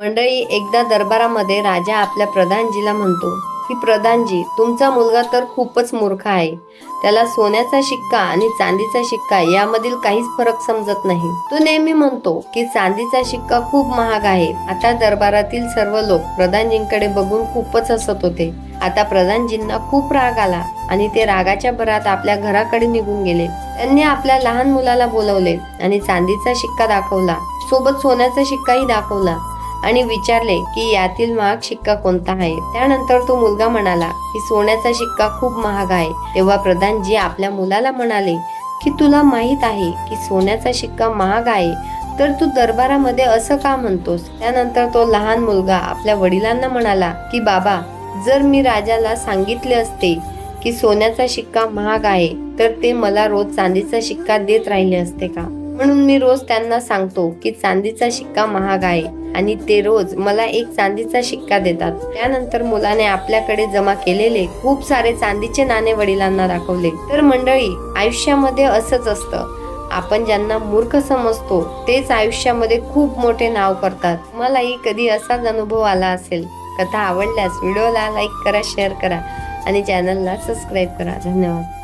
मंडळी एकदा दरबारामध्ये राजा आपल्या प्रधानजीला म्हणतो की प्रधानजी तुमचा मुलगा तर खूपच मूर्ख आहे. त्याला सोन्याचा शिक्का आणि चांदीचा शिक्का यामधील काहीच फरक समजत नाही. तो नेहमी म्हणतो की चांदीचा शिक्का खूप महाग आहे. आता दरबारातील सर्व लोक प्रधानजींकडे बघून खूपच हसत होते. आता प्रधानजींना खूप राग आला आणि ते रागाच्या भरात आपल्या घराकडे निघून गेले. त्यांनी आपल्या लहान मुलाला बोलवले आणि चांदीचा शिक्का दाखवला. सोबत सोन्याचा शिक्काही दाखवला. आणि विचारले की यातील महाग शिक्का कोणता आहे? त्यानंतर तो मुलगा म्हणाला की सोन्याचा शिक्का खूप महाग आहे. तेव्हा प्रधानजी आपल्या मुलाला म्हणाले की तुला माहीत आहे की सोन्याचा शिक्का महाग आहे तर तू दरबारामध्ये असं का म्हणतोस? त्यानंतर तो लहान मुलगा आपल्या वडिलांना म्हणाला की बाबा जर मी राजाला सांगितले असते की सोन्याचा शिक्का महाग आहे तर ते मला रोज चांदीचा शिक्का देत राहिले असते का? म्हणून मी रोज त्यांना सांगतो की चांदीचा शिक्का महाग आहे आणि ते रोज मला एक चांदीचा शिक्का देतात. त्यानंतर मुलाने आपल्याकडे जमा केलेले खूप सारे चांदीचे नाणे वडिलांना दाखवले. तर मंडळी आयुष्यामध्ये असंच असतं. आपण ज्यांना मूर्ख समजतो तेच आयुष्यामध्ये खूप मोठे नाव करतात. मलाही कधी असाच अनुभव आला असेल? कथा आवडल्यास व्हिडिओला लाईक करा शेअर करा आणि चॅनलला सबस्क्राईब करा. धन्यवाद.